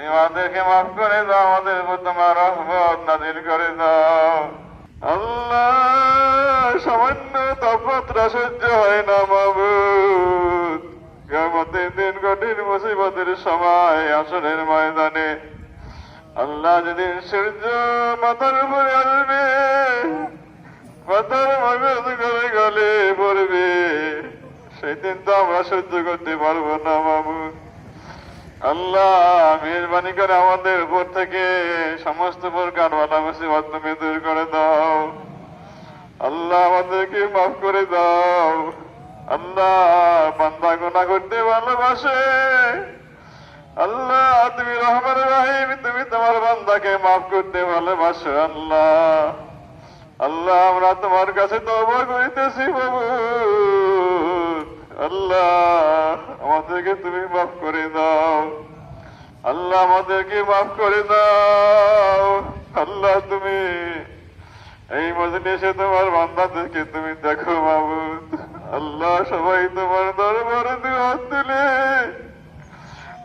তুমি আমাদেরকে মাফ করে দাও আমাদের উপর তোমার রহমত নাজিল করে দাও আল্লাহ সামান্য তাপমাত্রা সহ্য হয় না মাবুদ কেমতের দিন কঠিন মুসিবতের সময় আসরের ময়দানে আল্লাহ যেদিন সূর্য মাথার উপরে আসবে মাথার মগজ গলে গলে পড়বে সেদিন তো আমরা সহ্য করতে পারব না মামুদ আল্লাহ, মেহরবানি করে আমাদের উপর থেকে সমস্ত প্রকার বালা মুসিবত তুমি দূর করে দাও। আল্লাহ, আমাদেরকে মাফ করে দাও। আল্লাহ, বান্দা গোনা করতে ভালোবাসে। আল্লাহ, তুমি রহমান রাহিম, তুমি তোমার বান্দাকে মাফ করতে ভালোবাসো, আল্লাহ। আল্লাহ, আমরা তোমার কাছে তবা করিতেছি বাবু আল্লাহ, আমাদেরকে তুমি মাফ করে দাও। আমাদেরকে মাফ করে দাও। আল্লাহ, তুমি এই মজলিসে তোমার বান্দাদেরকে তুমি দেখো মাবুদ আল্লাহ, সবাই তোমার দরবারে দুহাত তুলে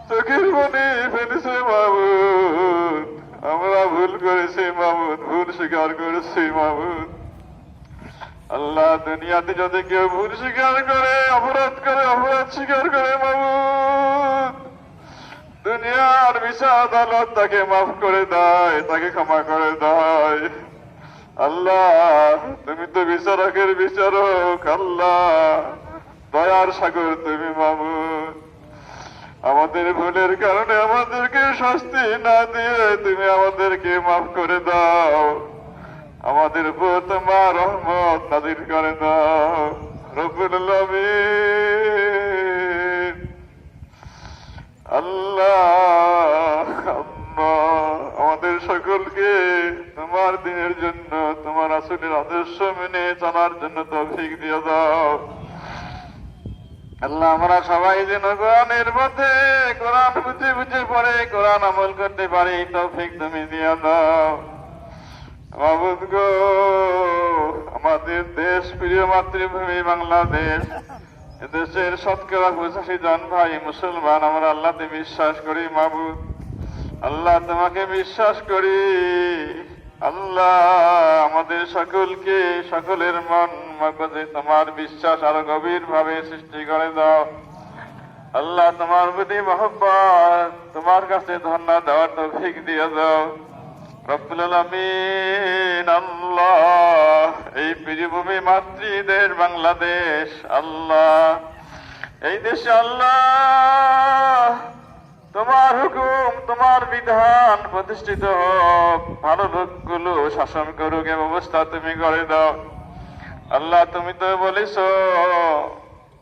চোখের মনে ফেলেছে মাবুদ আমরা ভুল করেছি মাবুদ ভুল স্বীকার করেছি মাবুদ আল্লাহ, দুনিয়াতে যদি কেউ ভুল স্বীকার করে, অপরাধ করে, অপরাধ স্বীকার করে মাবুদ দুনিয়ার বিচার আদালত তাকে মাফ করে দেয়, তাকে ক্ষমা করে দেয়। আল্লাহ, তুমি তো বিচারকের বিচারক, আল্লাহ। দয়ার সাগর তুমি মাবুদ আমাদের ভুলের কারণে আমাদেরকে শাস্তি না দিয়ে তুমি আমাদেরকে মাফ করে দাও। আমাদের উপর তোমার রহমত নাজির করে দাও। আলামিন। আল্লাহ আমাদের সকলকে তোমার দিনের জন্য, তোমার আসলের আদর্শ মেনে চলার জন্য তৌফিক দিয়ে দাও। আল্লাহ, আমরা সবাই যেন কোরআনের মধ্যে কোরআন বুঝে বুঝে পড়ে, কোরআন আমল করতে পারি, তৌফিক তুমি দিয়ে দাও। মাবুদ গো, আমাদের দেশ প্রিয় মাতৃভূমি বাংলাদেশ। এদেশের শতকরা পঁচাশি জন ভাই, মুসলমান, আমরা আল্লাহতে বিশ্বাস করি, মাবুদ। আল্লাহ তোমাকে বিশ্বাস করি। আল্লাহ আমাদের সকলকে, সকলের মন মগজে তোমার বিশ্বাস আরও গভীর ভাবে সৃষ্টি করে দাও। আল্লাহ তোমার প্রতি মহব্বত, তোমার কাছে ধন্যবাদ দেওয়ার তৌফিক দিয়ে দাও। রব্বুল আল্লাহ এই পৃথিবী মাতৃদের বাংলাদেশ, আল্লাহ। এই দেশে আল্লাহ, তোমার হুকুম, তোমার বিধান প্রতিষ্ঠিত হোক। ভালো লোকগুলো শাসন করুক ব্যবস্থা তুমি করে দাও। আল্লাহ, তুমি তো বলিস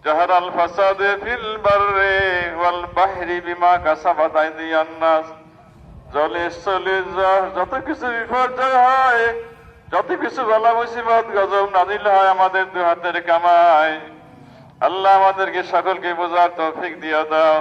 জাহার আল ফাসাদে ফিল বাররে ওয়াল বাহরি বিমা কাসাবাত আইদিয়ান নাস। জলে স্থলে যত কিছু বিপর্যয় হয় যত কিছু বলা মুসিবত গজব নাজিল হয় আমাদের দু হাতের কামায় আল্লাহ আমাদেরকে সকলকে বোঝার তৌফিক দিয়ে দাও।